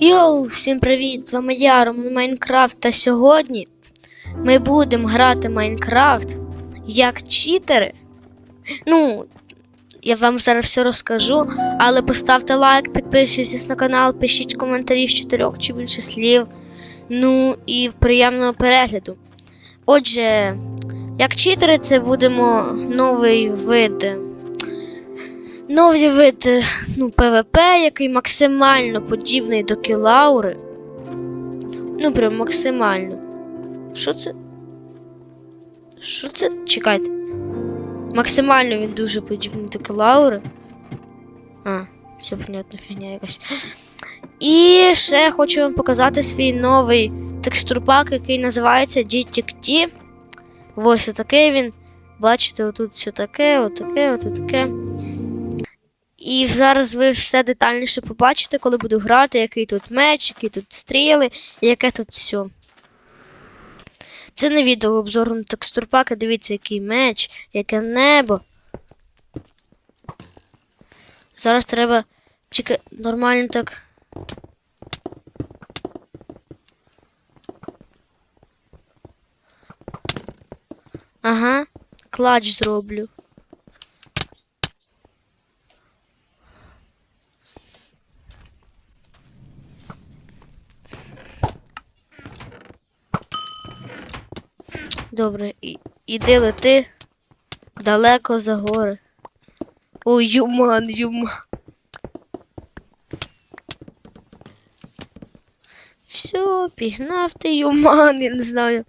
Йоу, всім привіт! З вами я, Роман Майнкрафт. Та сьогодні ми будемо грати Майнкрафт як читери. Ну, я вам зараз все розкажу, але поставте лайк, підписуйтесь на канал, пишіть коментарі з чотирьох чи більше слів. Ну і приємного перегляду. Отже, як читери, це будемо новий вид. Новий вид е, ну, ПВП, який максимально подібний до Кілаури. Ну, прям максимально. Що це? Що це? Чекайте. Максимально він дуже подібний до Кілаури. А, все понятно, фігня якась. І ще хочу вам показати свій новий текстурпак, який називається GTXT. Ось отакий він. Бачите, отут все таке, отаке, отаке. І зараз ви все детальніше побачите, коли буду грати, який тут меч, які тут стріли, яке тут все. Це не відео обзору на текстурпаки, дивіться, який меч, яке небо. Зараз треба тільки нормально так. Ага, клач зроблю. Добре, і, іди лети далеко за гори. Ой, юман, юман. Все, пігнав ти юман, я не знаю.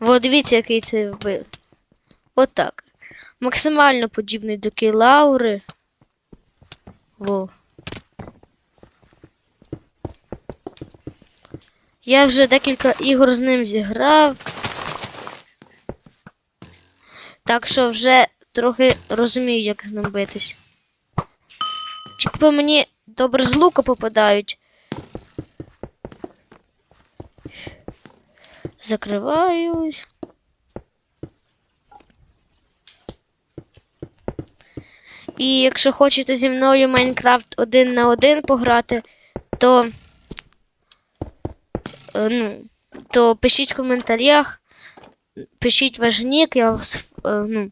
Во, дивіться, який це вбив. Отак. Максимально подібний до Кейлаури. Во. Я вже декілька ігор з ним зіграв. Так що вже трохи розумію, як з ним битись. Чи по мені добре з лука попадають. Закриваюсь. І якщо хочете зі мною Майнкрафт один на один пограти, то ну, то пишіть в коментарях, пишіть ваш нік, я вас е, ну,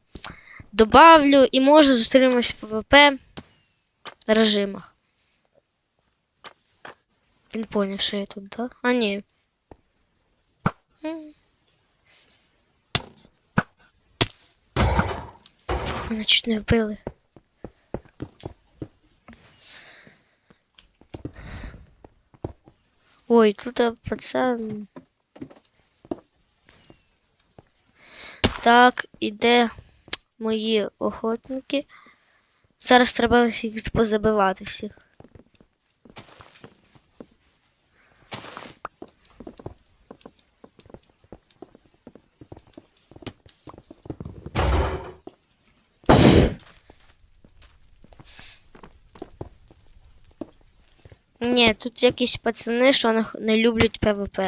добавлю і може зустрінемось в ПВП режимах. Він поняв, що я тут, да? А ні. Фух, мене чуть не вбили. Ой, тут а, пацан. Так, іде мої охотники. Зараз треба всіх позабивати всіх. Ні, тут якісь пацани, що не, люблять ПВП.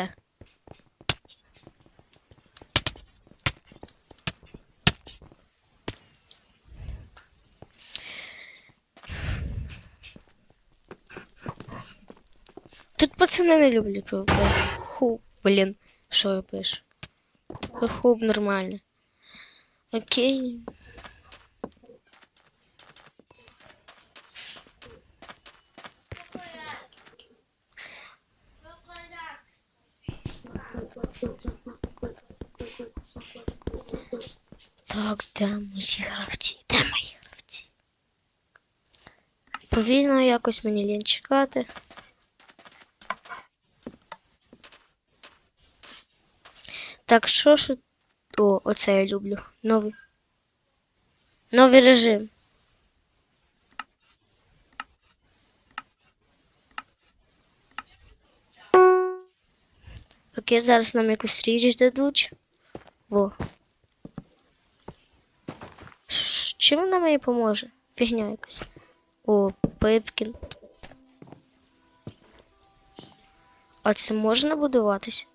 Тут пацани не люблять ПВП. Ху, блін, що я пишу? Хуб нормально. Окей. Так, де мої гравці? Де мої гравці? Повільно якось мені лінь чекати. Так, що ж. О, оце я люблю. Новий. Новий режим. Окей, зараз нам якусь річ дадуть. Во. Чим вона мені поможе? Фігня якась. О, Пипкін. А це можна будуватись?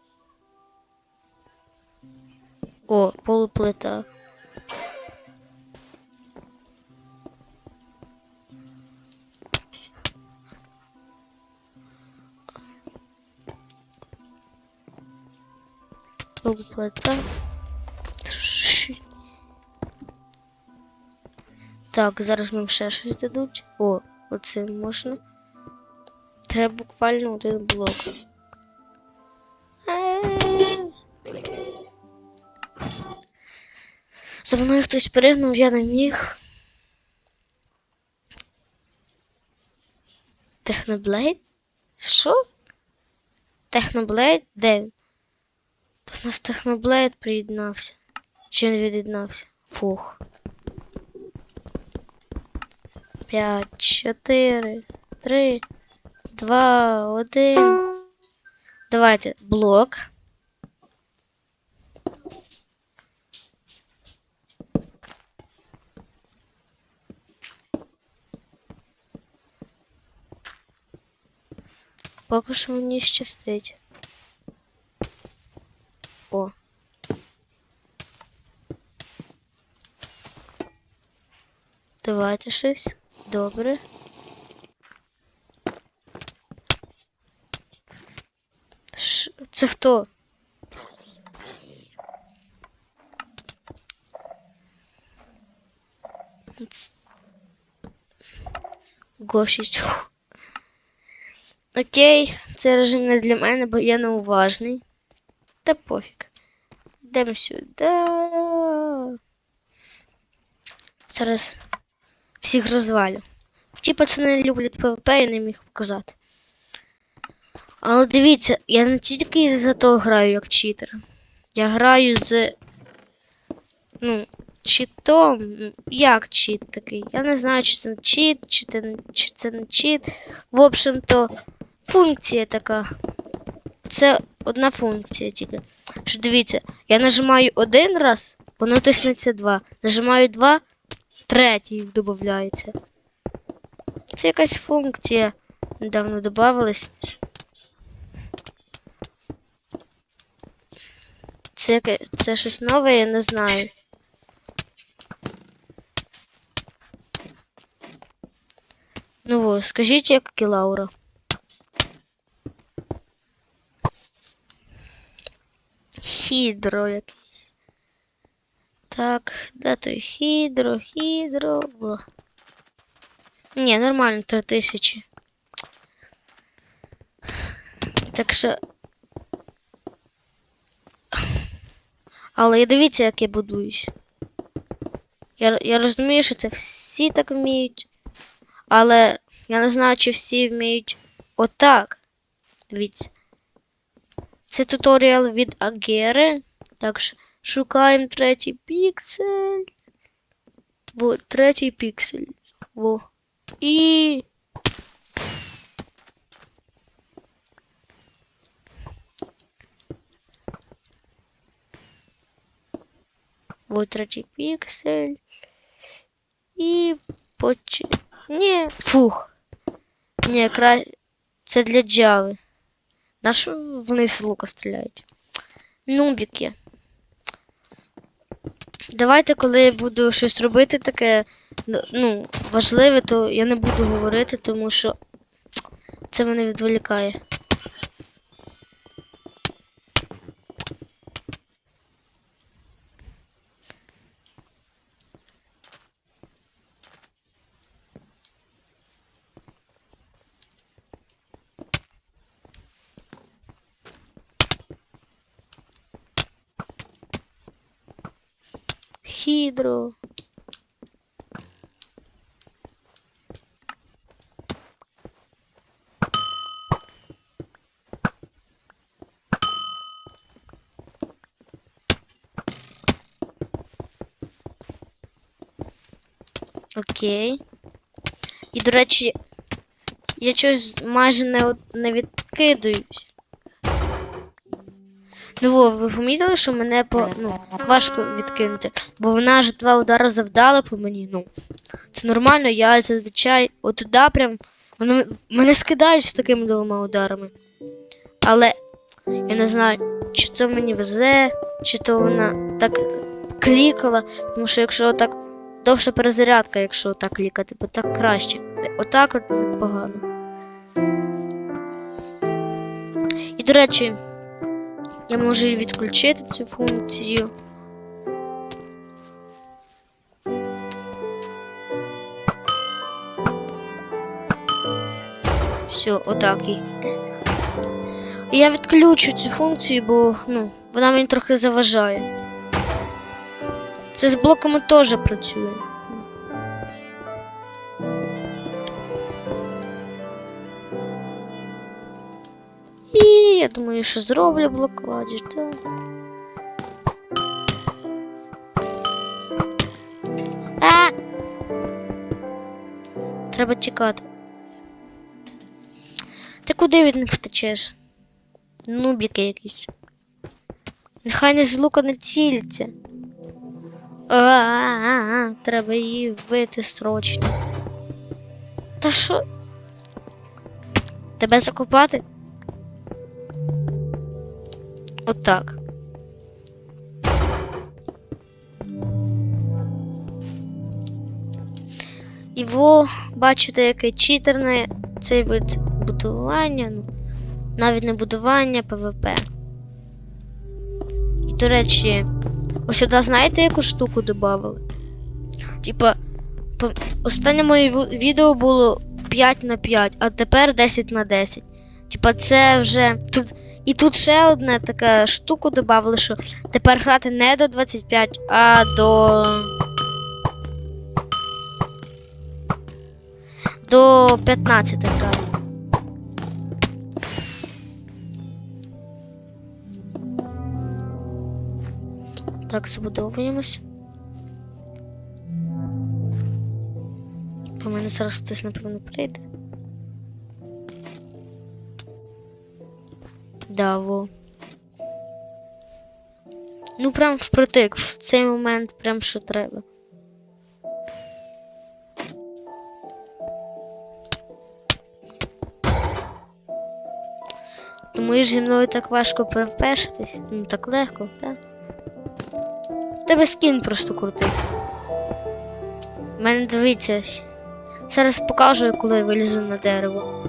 О, полуплита. Ш- Так, зараз нам ще щось дадуть. О, оце можна. Треба буквально один блок. За мною хтось пригнув, я не міг. Техноблейд? Що? Техноблейд? Де він? Та в нас Техноблейд приєднався. Чи він від'єднався? Фух. П'ять, чотири, три, два, один. Давайте блок. Поки що мені щастить. О. Давайте щось. Добре. Ш... Це хто? Гошість. Окей, це режим не для мене, бо я неуважний. Та пофіг. Йдемо сюди. Зараз всіх розвалю. Ті пацани люблять ПВП і не міг показати. Але дивіться, я не тільки за то граю як читер. Я граю з. Ну, читом. Як чит такий? Я не знаю, чи це чит, чи це, чи це не чит. В общем-то, функція така. Це одна функція тільки. Що дивіться, я нажимаю один раз, воно тиснеться два. Нажимаю два, третій додається. Це якась функція. Недавно додавалась. Це, це щось нове, я не знаю. Ну скажіть, як Кілаура. Хідро якийсь. Так, де той хідро, хідро. Во. Ні, нормально, 3000. Так що. Але і дивіться, як я будуюсь. Я, я розумію, що це всі так вміють. Але я не знаю, чи всі вміють отак. Дивіться. Це туторіал від Агери. Так шукаємо третій піксель. Во, третій піксель. Во. І. Вот третій піксель. І поч... Ні, фух. Ні, кра... Це для джави. На що вони з лука стріляють? Нубіки. Давайте, коли я буду щось робити таке, ну, важливе, то я не буду говорити, тому що це мене відволікає. Хідро. Окей. І, до речі, я щось майже не, не відкидуюсь. Ну, ви помітили, що мене по, ну, важко відкинути, бо вона ж два удари завдала по мені. Ну, це нормально, я зазвичай отуди прям. Мене, мене скидають з такими двома ударами. Але я не знаю, чи це мені везе, чи то вона так клікала, тому що якщо так довша перезарядка, якщо так клікати, бо так краще. Отак от непогано. І до речі, Я можу відключити цю функцію. Все, отак і. І Я відключу цю функцію, бо ну, вона мені трохи заважає. Це з блоками теж працює. Думаю, що зроблю блокладіж, так. А! Треба чекати. Ти куди від них втечеш? Нубіки якісь. Нехай не з лука не ціляться. А-а-а, треба її вбити срочно. Та що? Тебе закопати? Отак. І во, бачите, який читерний цей вид будування, ну, навіть не будування, ПВП. І, до речі, ось сюди знаєте, яку штуку додавали? Типа, останнє моє відео було 5 на 5, а тепер 10 на 10. Типа, це вже. Тут... І тут ще одна така штуку додавали, що тепер грати не до 25, а до. До 15 грати. Так, забудовуємось. По мене зараз хтось, напевно, прийде. Да, во. Ну, прям впритик, в цей момент прям що треба. Думаєш, зі мною так важко перевпешитись? Ну так легко, так? В тебе скін просто крутий. У мене дивіться. Зараз покажу, коли я вилізу на дерево.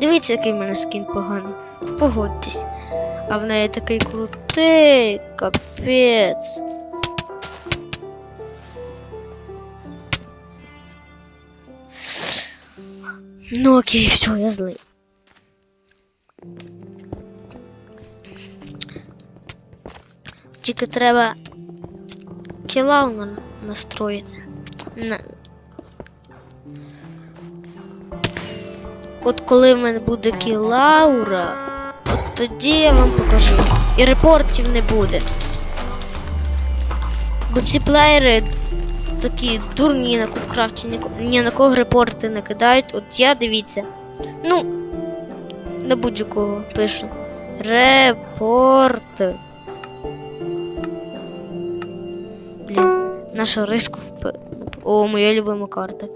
Дивіться, який в мене скін поганий. Погодьтесь. А в неї такий крутий, капець. Ну окей, все, я злий. Тільки треба кілауна настроїти. От коли в мене буде кілаура, от тоді я вам покажу. І репортів не буде. Бо ці плеєри такі дурні на кубкрафті, ні, на кого репорти не кидають. От я дивіться. Ну, на будь-якого пишу. Репорт. Блін, наша риску вп... О, моя любима карта.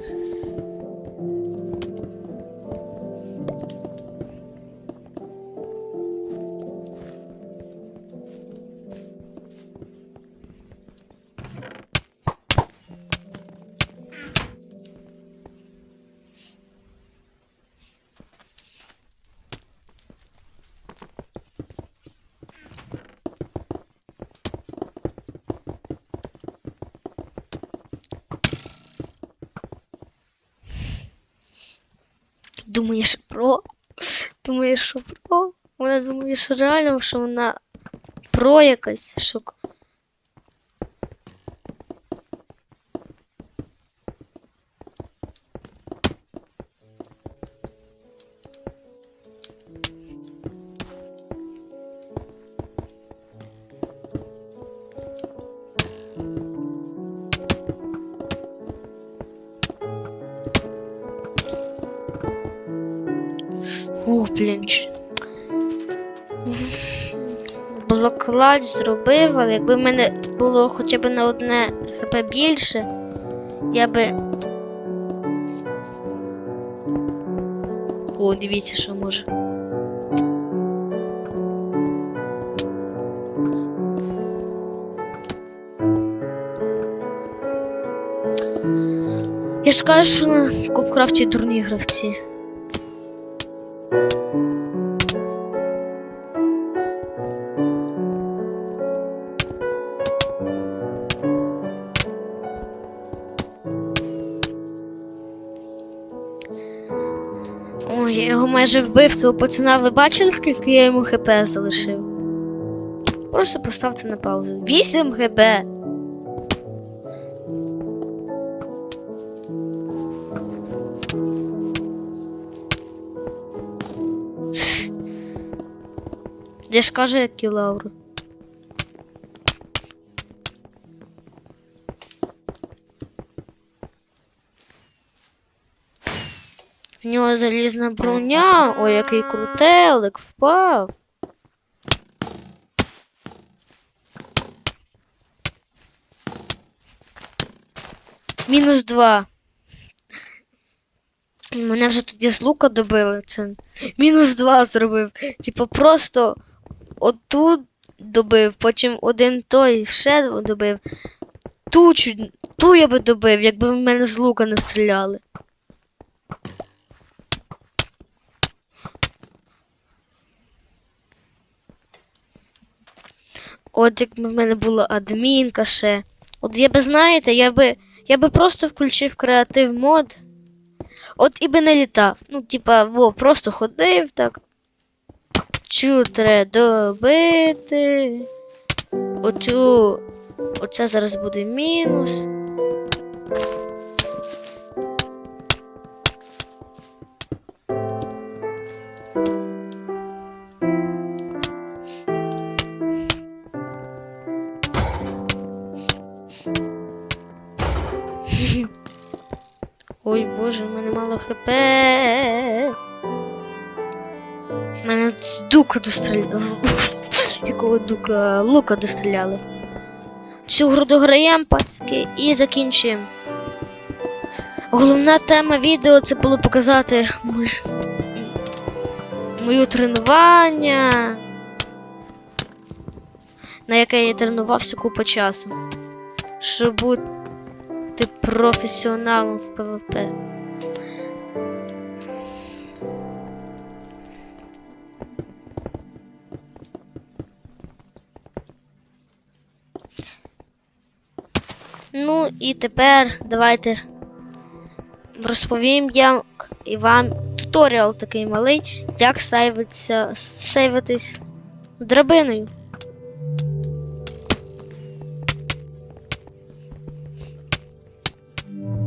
Думаєш про? Думаєш, що про? Вона думає, що реально, що вона про якась, що. Блін. Блокладь зробив, але якби в мене було хоча б на одне хп більше, я би. О, дивіться, що може. Я ж кажу, що на Кубкрафті дурні гравці. Ой, я його майже вбив, того пацана ви бачили, скільки я йому хп залишив? Просто поставте на паузу. 8 хп! Я ж кажу, як кілауру. В нього залізна броня. Ой, який крутелик впав. Мінус два. Мене вже тоді з лука добили. Це мінус два зробив. Типу, просто отут добив, потім один той ще добив. Ту, чуть- ту я би добив, якби в мене з лука не стріляли. От якби в мене була адмінка ще. От я би, знаєте, я би. Я би просто включив креатив мод. От і би не літав. Ну, типа, во, просто ходив так. Цю треба добити. Оцю. Оце зараз буде мінус. Ой, боже, в мене мало хп. Мене дука достріляли. Якого дука лука достріляли. Цю гру дограємо, пацки, і закінчуємо. Головна тема відео це було показати моє, моє тренування, на яке я тренувався купу часу. Щоб бути професіоналом в ПВП. І тепер давайте розповім я і вам туторіал такий малий, як сейвитися, сейвитись драбиною.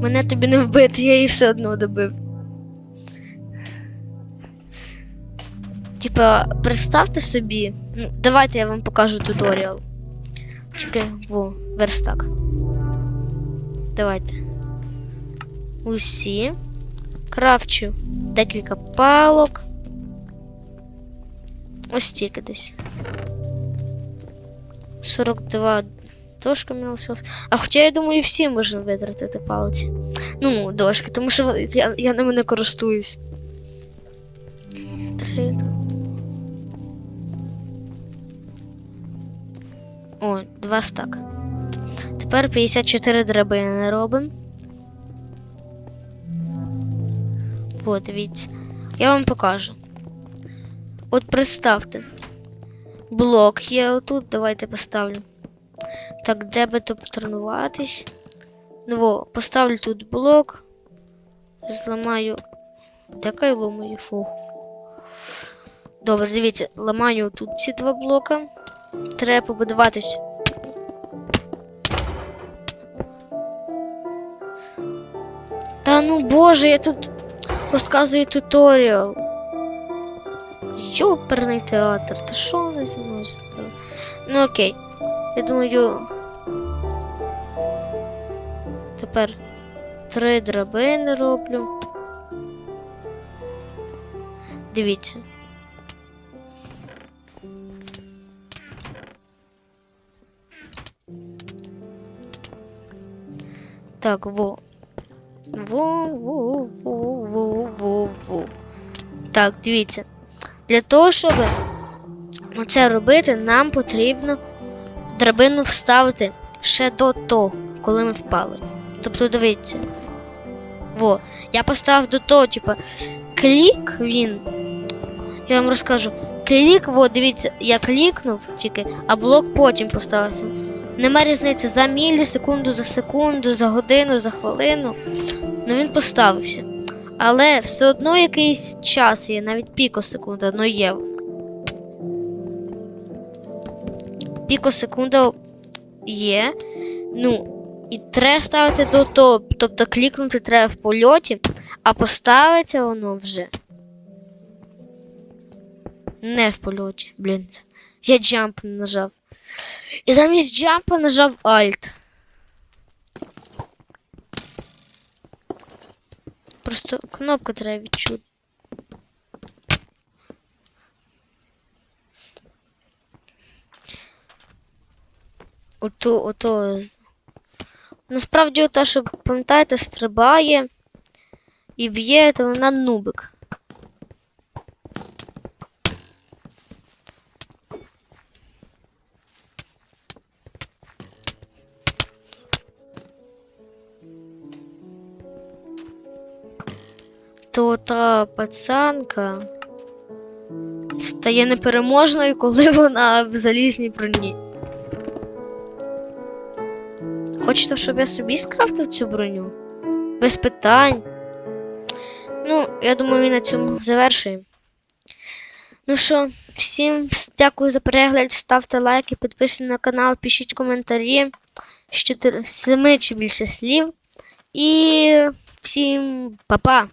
Мене тобі не вбити, я її все одно добив. Типа, представте собі. Ну, давайте я вам покажу туторіал. Чекай, во, верстак. Давайте. Усі. Крафчу декілька палок. Ось тільки десь. 42 дошка мені лишилось. А хоча я думаю, всі можна витратити палиці. Ну, дошки, тому що вони- я, я ними не користуюсь. Три. О, два стак. Тепер 54 драбини робимо. От, дивіться. Я вам покажу. От представте. Блок є отут, давайте поставлю. Так, де би то потренуватись? Ну, во, поставлю тут блок. Зламаю. Така й ломаю, фу. Добре, дивіться, ламаю тут ці два блока. Треба побудуватись. Ну боже, я тут розказую туторіал. Йоперний театр, та що вони зі мною зробили? Ну окей. Я думаю. Тепер три драбини роблю. Дивіться. Так, во. Во. Так, дивіться. Для того, щоб це робити, нам потрібно драбину вставити ще до того, коли ми впали. Тобто, дивіться. Во, я поставив до того, типа, клік він. Я вам розкажу. Клік, во, дивіться, я клікнув тільки, а блок потім поставився. Нема різниці за мілісекунду, за секунду, за годину, за хвилину. Ну він поставився. Але все одно якийсь час є, навіть пікосекунда, ну є. Пікосекунда є. Ну, і треба ставити до того. Тобто клікнути треба в польоті, а поставиться воно вже. Не в польоті. Блін. Я джамп не нажав. І замість джампа нажав Alt. Просто кнопку треба відчути. Ото, ото. з- Насправді, ота, що, пам'ятаєте, стрибає і б'є, то вона нубик. То та пацанка стає непереможною, коли вона в залізній броні. Хочете, щоб я собі скрафтив цю броню? Без питань. Ну, я думаю, на цьому завершуємо. Ну що, всім дякую за перегляд. Ставте лайки, підписуйтесь на канал, пишіть коментарі з 4, 7 чи більше слів. І всім па-па!